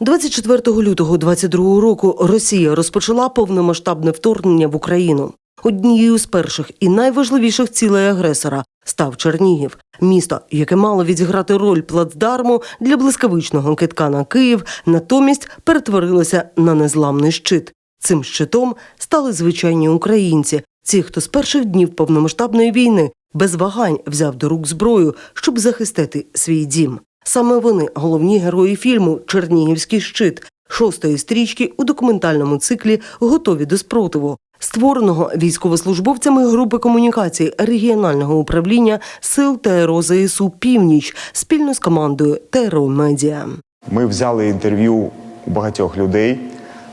24 лютого 22 року Росія розпочала повномасштабне вторгнення в Україну. Однією з перших і найважливіших цілей агресора став Чернігів, місто, яке мало відіграти роль плацдарму для блискавичного китка на Київ, натомість перетворилося на незламний щит. Цим щитом стали звичайні українці, ті, хто з перших днів повномасштабної війни без вагань взяв до рук зброю, щоб захистити свій дім. Саме вони головні герої фільму Чернігівський щит шостої стрічки у документальному циклі Готові до спротиву, створеного військовослужбовцями групи комунікації регіонального управління сил ТРО ЗСУ Північ спільно з командою ТРО Медіа. Ми взяли інтерв'ю у багатьох людей.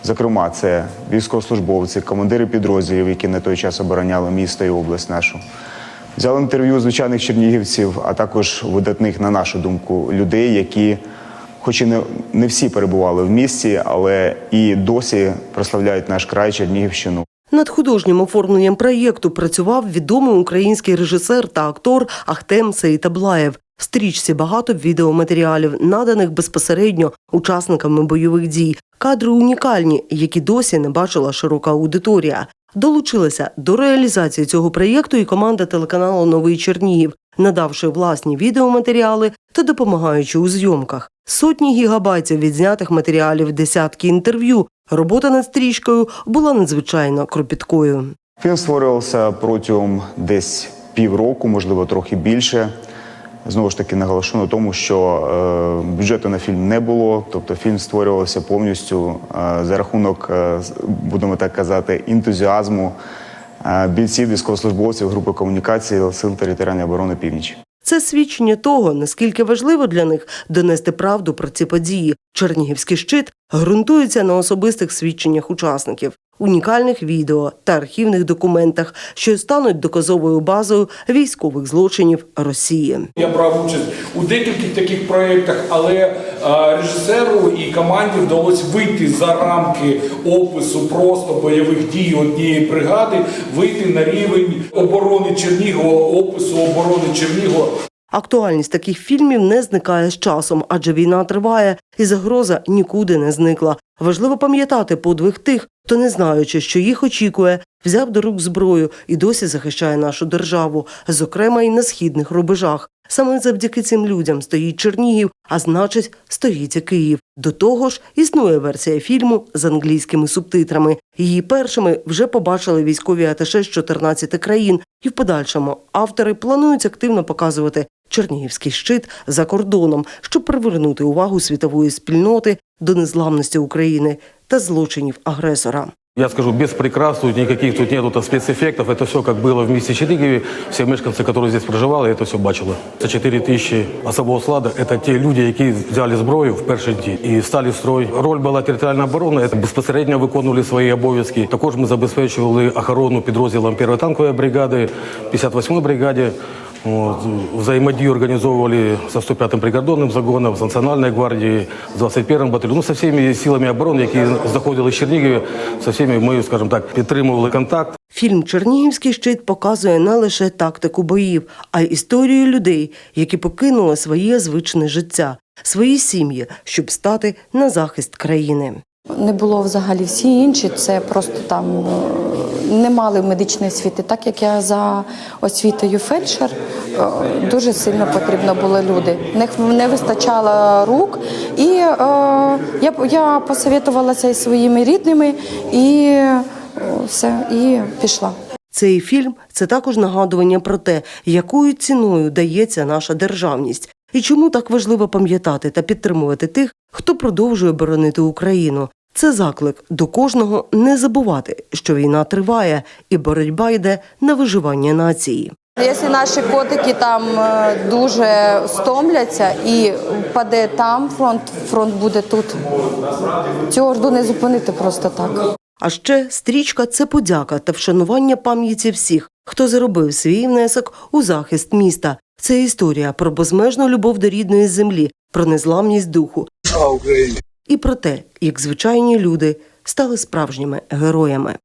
Зокрема, це військовослужбовці, командири підрозділів, які на той час обороняли місто і область нашу. Взяли інтерв'ю звичайних чернігівців, а також видатних, на нашу думку, людей, які, хоч і не, не всі перебували в місті, але і досі прославляють наш край Чернігівщину. Над художнім оформленням проєкту працював відомий український режисер та актор Ахтем Сейтаблаєв. В стрічці багато відеоматеріалів, наданих безпосередньо учасниками бойових дій. Кадри унікальні, які досі не бачила широка аудиторія. Долучилася до реалізації цього проєкту і команда телеканалу Новий Чернігів, надавши власні відеоматеріали та допомагаючи у зйомках. Сотні гігабайтів відзнятих матеріалів, десятки інтерв'ю. Робота над стрічкою була надзвичайно кропіткою. Фільм створювався протягом десь півроку, можливо, трохи більше. Знову ж таки, наголошу на тому, що е, бюджету на фільм не було, тобто фільм створювався повністю е, за рахунок, е, будемо так казати, ентузіазму бійців, військовослужбовців групи комунікації Сил територіальної оборони Північ. Це свідчення того, наскільки важливо для них донести правду про ці події. Чернігівський щит ґрунтується на особистих свідченнях учасників, унікальних відео та архівних документах, що стануть доказовою базою військових злочинів Росії. Я брав участь у декількох таких проєктах, але е, режисеру і команді вдалося вийти за рамки опису просто бойових дій однієї бригади, вийти на рівень оборони Чернігова, опису оборони Чернігова. Актуальність таких фільмів не зникає з часом, адже війна триває і загроза нікуди не зникла. Важливо пам'ятати подвиг тих, хто, не знаючи, що їх очікує, взяв до рук зброю і досі захищає нашу державу, зокрема і на східних рубежах. Саме завдяки цим людям стоїть Чернігів, а значить, стоїть і Київ. До того ж, існує версія фільму з англійськими субтитрами. Її першими вже побачили військові аташе з 14 країн, і в подальшому автори планують активно показувати Чернігівський щит за кордоном, щоб привернути увагу світової спільноти до незламності України та злочинів агресора. Я скажу, без прикрас, тут никаких тут нету там, спецэффектов. Это все как было в месте Чернигове. Все мешканцы, которые здесь проживали, это все бачили. Це 4 тисячі особового складу. Это те люди, які взяли зброю в перший день і стали в строй. Роль була територіальна оборона. Це безпосередньо виконували свої обов'язки. Також ми забезпечували охорону підрозділам 1-ї танкової бригади, 58-ї бригаді. От, взаимодію организовывали со 105-м прикордонным загоном, с Национальной гвардией, с 21-м батальоном, ну, со всеми силами обороны, які заходили з Чернігів, со всеми ми, скажімо так, підтримували контакт. Фільм Чернігівський щит показує не лише тактику боїв, а й історію людей, які покинули своє звичне життя, свої сім'ї, щоб стати на захист країни. Не було взагалі всі інші. Це просто там е, не мали медичної освіти. Так як я за освітою фельдшер, е, дуже сильно потрібно були люди. Них не вистачало рук, і е, я я посовітувалася із своїми рідними, і все, і пішла. Цей фільм це також нагадування про те, якою ціною дається наша державність, і чому так важливо пам'ятати та підтримувати тих, хто продовжує боронити Україну. Це заклик до кожного не забувати, що війна триває і боротьба йде на виживання нації. Якщо наші котики там е, дуже стомляться і впаде там фронт, фронт буде тут. Цього жду не зупинити просто так. А ще стрічка це подяка та вшанування пам'яті всіх, хто заробив свій внесок у захист міста. Це історія про безмежну любов до рідної землі, про незламність духу і про те, як звичайні люди стали справжніми героями.